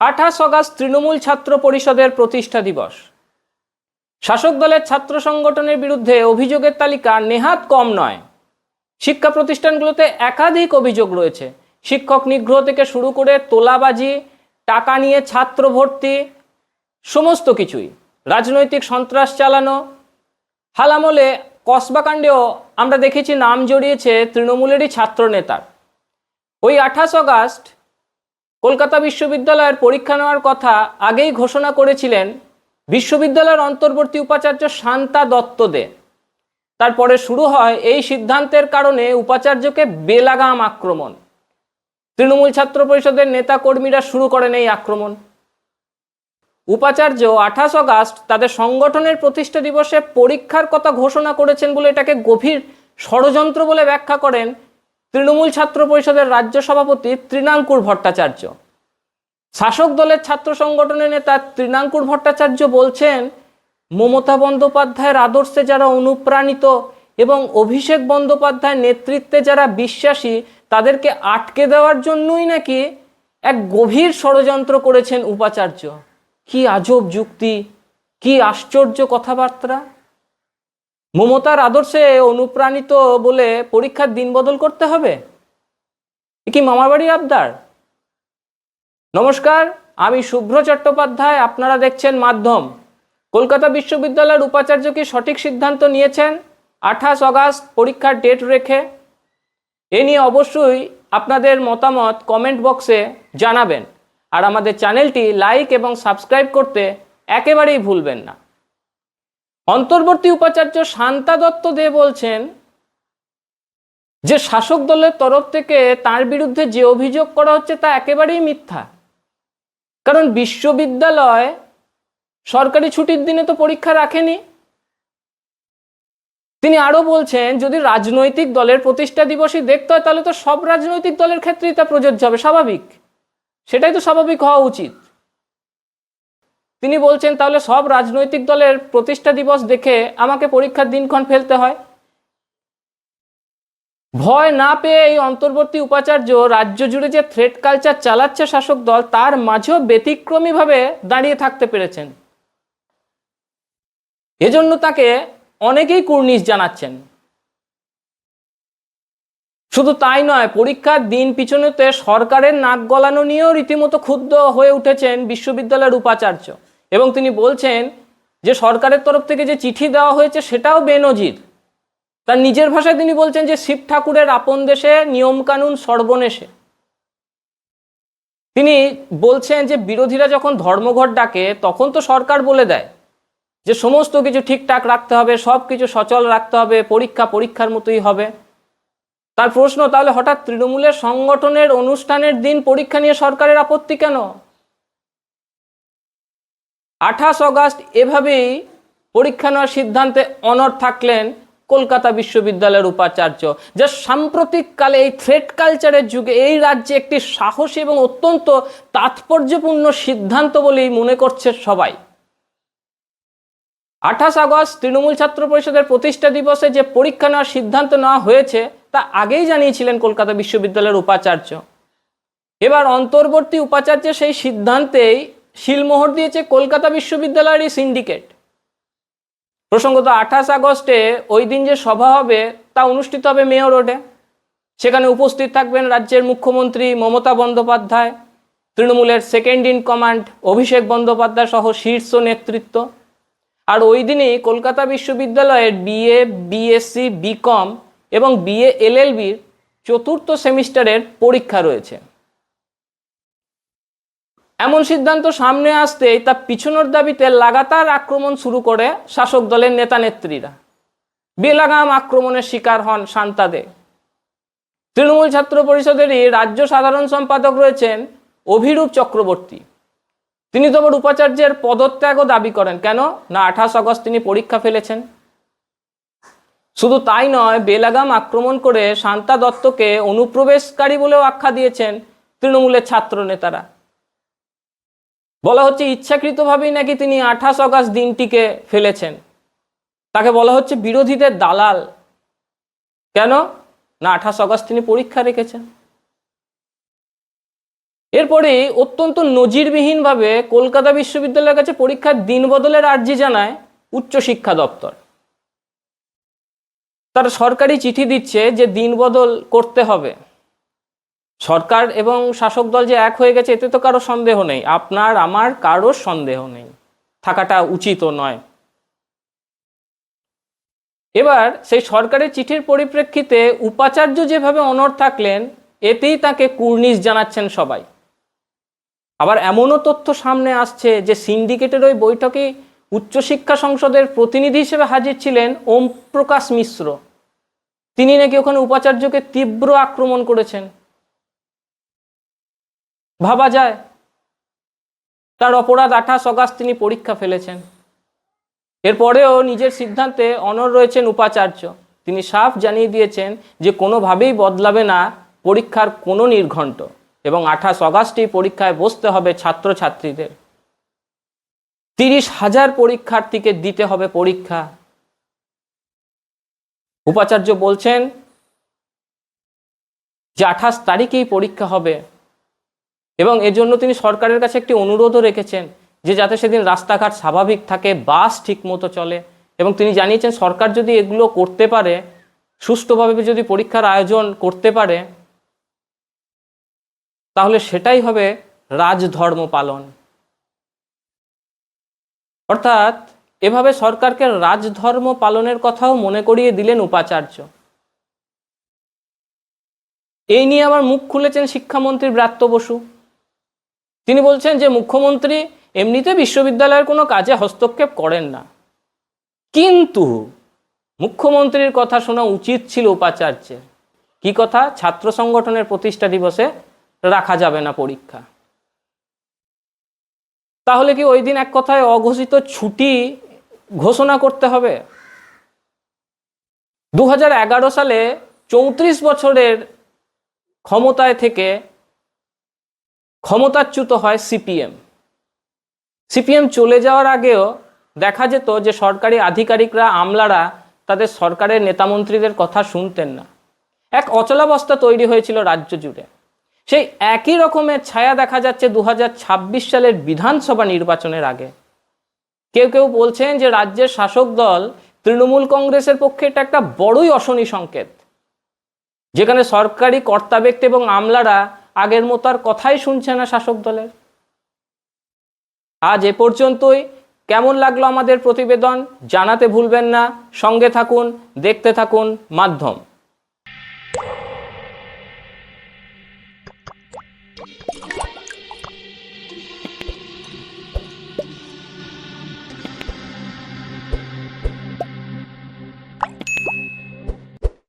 আঠাশ অগাস্ট তৃণমূল ছাত্র পরিষদের প্রতিষ্ঠা দিবস। শাসক দলের ছাত্র সংগঠনের বিরুদ্ধে অভিযোগের তালিকা নেহাত কম নয়। শিক্ষা প্রতিষ্ঠানগুলোতে একাধিক অভিযোগ রয়েছে। শিক্ষক নিগ্রহ থেকে শুরু করে তোলাবাজি, টাকা নিয়ে ছাত্র ভর্তি, সমস্ত কিছুই। রাজনৈতিক সন্ত্রাস চালানো। হালামলে কসবাকাণ্ডেও আমরা দেখেছি নাম জড়িয়েছে তৃণমূলেরই ছাত্র নেতার ওই আঠাশ অগাস্ট কলকাতা বিশ্ববিদ্যালয়ের পরীক্ষা নেওয়ার কথা আগেই ঘোষণা করেছিলেন বিশ্ববিদ্যালয়ের অন্তর্বর্তী উপাচার্য শান্তা দত্ত দে তারপরে শুরু হয় এই সিদ্ধান্তের কারণে উপাচার্যকে বেলাগাম আক্রমণ। তৃণমূল ছাত্র পরিষদের নেতা কর্মীরা শুরু করেন এই আক্রমণ। উপাচার্য আঠাশ অগাস্ট তাদের সংগঠনের প্রতিষ্ঠা দিবসে পরীক্ষার কথা ঘোষণা করেছেন বলে এটাকে গভীর ষড়যন্ত্র বলে ব্যাখ্যা করেন তৃণমূল ছাত্র পরিষদের রাজ্য সভাপতি তৃণাঙ্কুর ভট্টাচার্য। শাসক দলের ছাত্র সংগঠনের নেতা তৃণাঙ্কুর ভট্টাচার্য বলছেন, মমতা বন্দ্যোপাধ্যায়ের আদর্শে যারা অনুপ্রাণিত এবং অভিষেক বন্দ্যোপাধ্যায়ের নেতৃত্বে যারা বিশ্বাসী, তাদেরকে আটকে দেওয়ার জন্যই নাকি এক গভীর ষড়যন্ত্র করেছেন উপাচার্য। কি আজব যুক্তি, কি আশ্চর্য কথাবার্তা। মমতার আদর্শে অনুপ্রাণিত বলে পরীক্ষার দিন বদল করতে হবে? কি মামাবাড়ির আবদার? নমস্কার, আমি শুভ্র চট্টোপাধ্যায়, আপনারা দেখছেন মাধ্যম। কলকাতা বিশ্ববিদ্যালয়ের উপাচার্য কি সঠিক সিদ্ধান্ত নিয়েছেন? আঠাশ অগাস্ট, পরীক্ষার ডেট রেখে। এ নিয়ে অবশ্যই আপনাদের মতামত কমেন্ট বক্সে জানাবেন। আর আমাদের চ্যানেলটি লাইক এবং সাবস্ক্রাইব করতে একেবারেই ভুলবেন না। অন্তর্বর্তী উপাচার্য শান্তা দত্ত দে বলছেন যে শাসক দলের তরফ থেকে তার বিরুদ্ধে যে অভিযোগ করা হচ্ছে তা একেবারেই মিথ্যা। কারণ বিশ্ববিদ্যালয় সরকারি ছুটির দিনে তো পরীক্ষা রাখেনি। তিনি আরও বলছেন, যদি রাজনৈতিক দলের প্রতিষ্ঠা দিবসই দেখতে হয়, তাহলে তো সব রাজনৈতিক দলের ক্ষেত্রেই তা প্রযোজ্য হবে, স্বাভাবিক। সেটাই তো স্বাভাবিক হওয়া উচিত। তিনি বলছেন, তাহলে সব রাজনৈতিক দলের প্রতিষ্ঠা দিবস দেখে আমাকে পরীক্ষার দিনক্ষণ ফেলতে হয়। ভয় না পেয়ে এই অন্তর্বর্তী উপাচার্য রাজ্য জুড়ে যে থ্রেড কালচার চালাচ্ছে শাসক দল, তার মাঝেও ব্যতিক্রমীভাবে দাঁড়িয়ে থাকতে পেরেছেন। এজন্য তাকে অনেকেই কুর্নিশ জানাচ্ছেন। শুধু তাই নয়, পরীক্ষার দিন পিছনেতে সরকারের নাক গলানো নিয়েও রীতিমতো ক্ষুব্ধ হয়ে উঠেছেন বিশ্ববিদ্যালয়ের উপাচার্য। এবং তিনি বলছেন যে সরকারের তরফ থেকে যে চিঠি দেওয়া হয়েছে সেটাও বেনজির। তার নিজের ভাষায় তিনি বলছেন যে শিব ঠাকুরের আপন দেশে নিয়মকানুন সর্বনেশে। তিনি বলছেন যে বিরোধীরা যখন ধর্মঘট ডাকে, তখন তো সরকার বলে দেয় যে সমস্ত কিছু ঠিকঠাক রাখতে হবে, সব কিছু সচল রাখতে হবে, পরীক্ষা পরীক্ষার মতোই হবে। তার প্রশ্ন, তাহলে হঠাৎ তৃণমূলের সংগঠনের অনুষ্ঠানের দিন পরীক্ষা নিয়ে সরকারের আপত্তি কেন? আঠাশ অগাস্ট এভাবেই পরীক্ষা নেওয়ার সিদ্ধান্তে অনর থাকলেন কলকাতা বিশ্ববিদ্যালয়ের উপাচার্য। যা সাম্প্রতিককালে এই থ্রেড কালচারের যুগে এই রাজ্যে একটি সাহসী এবং অত্যন্ত তাৎপর্যপূর্ণ সিদ্ধান্ত বলেই মনে করছে সবাই। আঠাশ আগস্ট তৃণমূল ছাত্র পরিষদের প্রতিষ্ঠা দিবসে যে পরীক্ষা নেওয়ার সিদ্ধান্ত নেওয়া হয়েছে, তা আগেই জানিয়েছিলেন কলকাতা বিশ্ববিদ্যালয়ের উপাচার্য। এবার অন্তর্বর্তী উপাচার্যের সেই সিদ্ধান্তেই শিলমোহর দিয়েছে কলকাতা বিশ্ববিদ্যালয়েরই সিন্ডিকেট প্রসঙ্গত আঠাশ আগস্টে ওই দিন যে সভা হবে, তা অনুষ্ঠিত হবে মেয়র রোডে। সেখানে উপস্থিত থাকবেন রাজ্যের মুখ্যমন্ত্রী মমতা বন্দ্যোপাধ্যায়, তৃণমূলের second in command Abhishek Bandyopadhyay সহ শীর্ষ নেতৃত্ব। আর ওই দিনই কলকাতা বিশ্ববিদ্যালয়ের বিএ বিএসসি বিকম এবং বিএ এলএলবির চতুর্থ সেমিস্টারের পরীক্ষা রয়েছে। এমন সিদ্ধান্ত সামনে আসতেই তা পিছনোর দাবিতে লাগাতার আক্রমণ শুরু করে শাসক দলের নেতা নেত্রীরা। বেলাগাম আক্রমণের শিকার হন শান্তাদে। তৃণমূল ছাত্র পরিষদেরই রাজ্য সাধারণ সম্পাদক রয়েছেন অভিরূপ চক্রবর্তী। তিনি তোমার উপাচার্যের পদত্যাগও দাবি করেন। কেন? না আঠাশ আগস্ট তিনি পরীক্ষা ফেলেছেন। শুধু তাই নয়, বেলাগাম আক্রমণ করে শান্তা দত্তকে অনুপ্রবেশকারী বলেও আখ্যা দিয়েছেন তৃণমূলের ছাত্র নেতারা বলা হচ্ছে ইচ্ছাকৃতভাবেই নাকি তিনি আঠাশ অগাস্ট দিনটিকে ফেলেছেন। তাকে বলা হচ্ছে বিরোধীদের দালাল। কেন? না, আঠাশ অগাস্ট তিনি পরীক্ষা রেখেছেন। এরপরে অত্যন্ত নজিরবিহীনভাবে কলকাতা বিশ্ববিদ্যালয়ের কাছে পরীক্ষার দিন বদলের আর্জি জানায় উচ্চশিক্ষা দপ্তর। তারা সরকারি চিঠি দিচ্ছে যে দিন বদল করতে হবে। সরকার এবং শাসক দল যে এক হয়ে গেছে, এতে তো কারও সন্দেহ নেই। আপনার, আমার কারও সন্দেহ নেই। থাকাটা উচিত নয়। এবার সেই সরকারের চিঠির পরিপ্রেক্ষিতে উপাচার্য যেভাবে অনড় থাকলেন, এতেই তাকে কুর্নিশ জানাচ্ছেন সবাই। আবার এমনও তথ্য সামনে আসছে যে সিন্ডিকেটের ওই বৈঠকে উচ্চশিক্ষা সংসদের প্রতিনিধি হিসেবে হাজির ছিলেন ওম প্রকাশ মিশ্র। তিনি নাকি ওখানে উপাচার্যকে তীব্র আক্রমণ করেছেন। ভাবা যায়। তার অপরাধ আঠাশ অগাস্ট তিনি পরীক্ষা ফেলেছেন। এরপরেও নিজের সিদ্ধান্তে অনর রয়েছেন উপাচার্য। তিনি সাফ জানিয়ে দিয়েছেন যে কোনোভাবেই বদলাবে না পরীক্ষার কোনো নির্ঘণ্ট এবং আঠাশ অগাস্টেই পরীক্ষায় বসতে হবে ছাত্রছাত্রীদের। তিরিশ হাজার পরীক্ষার্থীকে দিতে হবে পরীক্ষা। উপাচার্য বলছেন যে আঠাশ তারিখেই পরীক্ষা হবে। এবং এজন্য তিনি সরকারের কাছে একটি অনুরোধও রেখেছেন যে যাতে সেদিন রাস্তাঘাট স্বাভাবিক থাকে, বাস ঠিকমতো চলে। এবং তিনি জানিয়েছেন, সরকার যদি এগুলো করতে পারে, সুষ্ঠুভাবে যদি পরীক্ষার আয়োজন করতে পারে, তাহলে সেটাই হবে রাজধর্ম পালন। অর্থাৎ এভাবে সরকারকে রাজধর্ম পালনের কথাও মনে করিয়ে দিলেন উপাচার্য। এই নিয়ে আবার মুখ খুলেছেন শিক্ষামন্ত্রী ব্রাত্য বসু। তিনি বলছেন যে মুখ্যমন্ত্রী এমনিতে বিশ্ববিদ্যালয়ের কোনো কাজে হস্তক্ষেপ করেন না। কিন্তু মুখ্যমন্ত্রীর কথা শোনা উচিত ছিল উপাচার্যের। কি কথা? ছাত্র সংগঠনের প্রতিষ্ঠা দিবসে রাখা যাবে না পরীক্ষা। তাহলে কি ওই দিন এক কথায় অঘোষিত ছুটি ঘোষণা করতে হবে? দু হাজার এগারো সালে চৌত্রিশ বছরের ক্ষমতায় থেকে ক্ষমতাচ্যুত হয় সিপিএম। সিপিএম চলে যাওয়ার আগেও দেখা যেত যে সরকারি আধিকারিকরা, আমলারা তাদের সরকারের নেতামন্ত্রীদের কথা শুনতেন না। এক অচলাবস্থা তৈরি হয়েছিল রাজ্য জুড়ে। সেই একই রকমের ছায়া দেখা যাচ্ছে দু হাজার ছাব্বিশ সালের বিধানসভা নির্বাচনের আগে। কেউ কেউ বলছেন যে রাজ্যের শাসক দল তৃণমূল কংগ্রেসের পক্ষে এটা একটা বড়ই অশনি সংকেত। যেখানে সরকারি কর্তা ব্যক্তি এবং আমলারা আগের মতো আর কথাই শুনছে না শাসক দলের। আজ এ পর্যন্তই। কেমন লাগল আমাদের প্রতিবেদন? জানাতে ভুলবেন না। সঙ্গে থাকুন, দেখতে থাকুন, মাধ্যম।